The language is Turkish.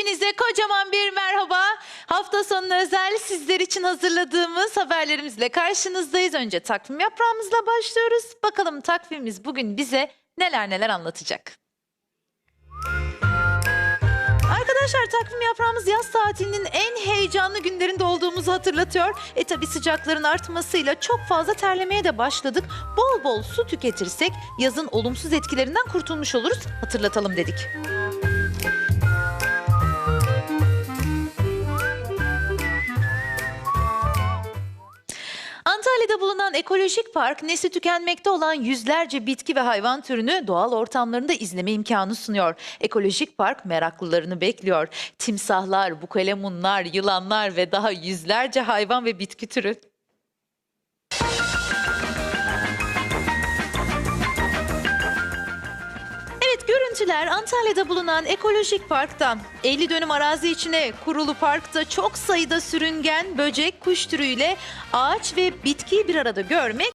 Hepinize kocaman bir merhaba. Hafta sonu özel sizler için hazırladığımız haberlerimizle karşınızdayız. Önce takvim yaprağımızla başlıyoruz. Bakalım takvimimiz bugün bize neler neler anlatacak. Arkadaşlar takvim yaprağımız yaz tatilinin en heyecanlı günlerinde olduğumuzu hatırlatıyor. E tabi sıcakların artmasıyla çok fazla terlemeye de başladık. Bol bol su tüketirsek yazın olumsuz etkilerinden kurtulmuş oluruz. Hatırlatalım dedik. Antalya'da bulunan ekolojik park nesli tükenmekte olan yüzlerce bitki ve hayvan türünü doğal ortamlarında izleme imkanı sunuyor. Ekolojik park meraklılarını bekliyor. Timsahlar, bukalemunlar, yılanlar ve daha yüzlerce hayvan ve bitki türü. Görüntüler Antalya'da bulunan ekolojik parktan. 50 dönüm arazi içine kurulu parkta çok sayıda sürüngen, böcek, kuş türüyle ağaç ve bitkiyi bir arada görmek